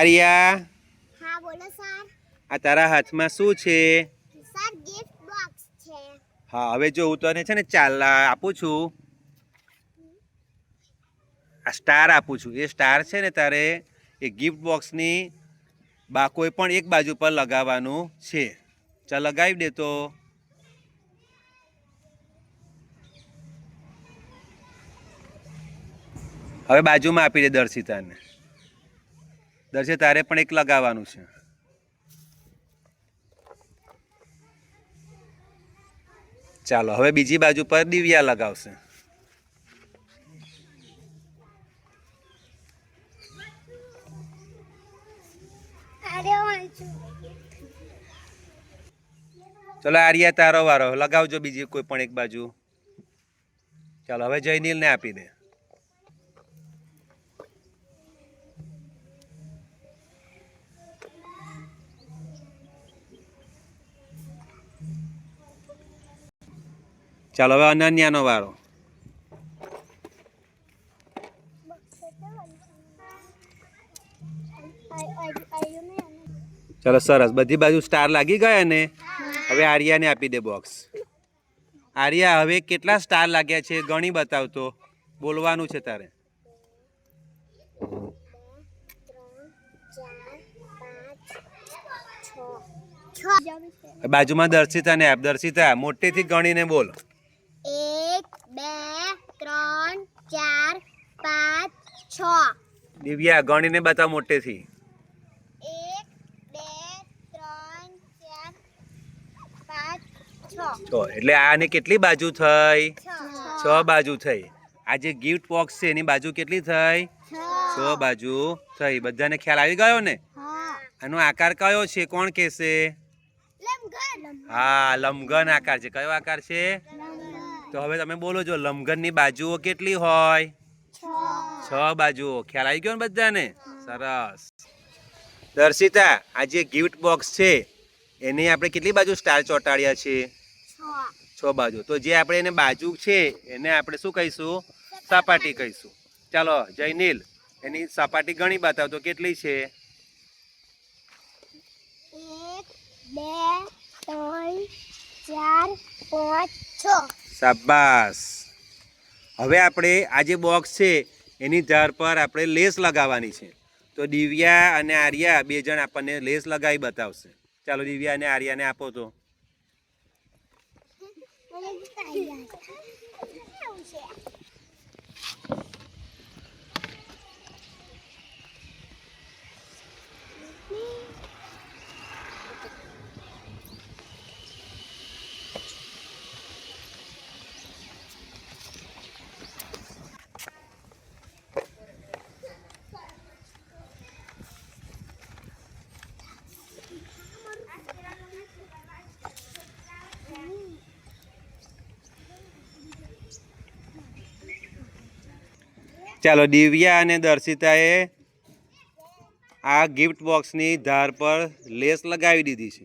આર્યા? હા બોલો સર. આ તારા હાથમાં શું છે? સર ગિફ્ટ બોક્સ છે. હા હવે જો હું તને છે ને ચાલ આપું છું. આ સ્ટાર આપું છું. એ સ્ટાર છે ને તારે એ ગિફ્ટ બોક્સની બા કોઈ પણ એક બાજુ પર લગાવવાનું છે. ચાલ લગાવી દે તો. હવે બાજુમાં આપી દે દર્શિતાને. દર્શિતા તારે પણ એક લગાવવાનું છે. ચાલો હવે બીજી બાજુ પર દિવ્યા લગાવશે. ચલો આર્યા તારો વારો. લગાવજો બીજી કોઈ પણ એક બાજુ. ચાલો હવે જયનીલને આપી દે. ચાલો, હવે અનન્યાનો વારો. ચાલો, સરસ. બધી બાજુ સ્ટાર લાગી ગયા ને? હવે આર્યાને આપી દે બોક્સ આર્યા, હવે કેટલા સ્ટાર લાગ્યા છે ગણી બતાવતો બોલવાનું છે તારે. બાજુમાં દર્શિતાને આપ. દર્શિતા, મોટેથી ગણીને બોલ. એક બે ત્રણ ચાર પાંચ છ. દિવ્યા ગણીને બતાવ મોટેથી. એક બે ત્રણ ચાર પાંચ છ. તો એટલે આને કેટલી બાજુ થઈ? છ. બાજુ થઈ. આ જે ગિફ્ટ બોક્સ છે એની બાજુ કેટલી થઈ? છ. બાજુ થઈ. બધાને ખ્યાલ આવી ગયો ને? આનો આકાર કયો છે? કોણ કહેશે? હા લંબઘન આકાર છે. કયો આકાર છે? તો હવે તમે બોલો જો લમઘનની બાજુઓ કેટલી હોય? છ. છ બાજુઓ. ખ્યાલ આવી ગયો ને બધાને? સરસ. દર્શિતા આ જે ગિફ્ટ બોક્સ છે એની આપણે કેટલી બાજુ સ્ટાર ચોંટાડ્યા છે? છ. છ બાજુ. તો જે આપણે એને બાજુ છે એને આપણે શું કહીશું? સપાટી કહીશું. ચાલો જયનીલ એની સપાટી ઘણી બતાવ તો કેટલી છે? એક બે ત્રણ ચાર પાંચ છ. શાબાશ. હવે આપણે આ જે બોક્સ છે, એની ધાર પર આપણે લેસ લગાવવાની છે. તો દિવ્યા અને આર્યા બે જણ આપણને લેસ લગાવી બતાવશે. ચાલો દિવ્યા અને આર્યાને આપો તો. ચાલો દિવ્યા અને દર્શિતાએ આ ગિફ્ટ બોક્સની ધાર પર લેસ લગાવી દીધી છે.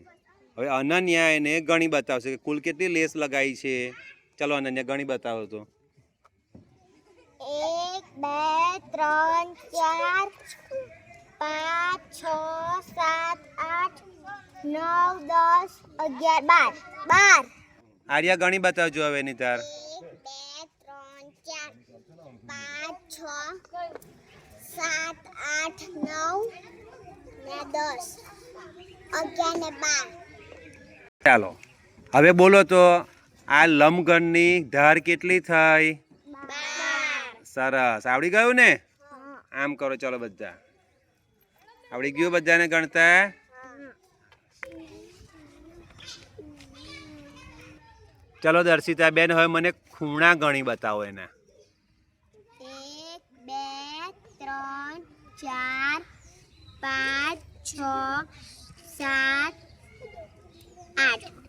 હવે અનન્યા એને ગણી બતાવશે કે કુલ કેટલી લેસ લગાવી છે. ચાલો અનન્યા ગણી બતાવો તો. એક બે ત્રણ ચાર પાંચ છ સાત આઠ નવ દસ અગિયાર બાર બાર. આર્યા ગણી બતાવજો હવે એની ધાર એક બે ત્રણ ચાર પાંચ છ સાત આઠ નવ ને દસ. અગિયાર ને બાર. ચાલો. હવે બોલો તો આ લંબગણની ધાર કેટલી થઈ? સરસ. આવડી ગયું ને? આમ કરો ચાલો બધા. આવડી ગયું બધાને ગણતા? ચલો દર્શિતા બેન હવે મને ખૂણા ગણી બતાવો એના એક બે ત્રણ ચાર પાંચ છ સાત આઠ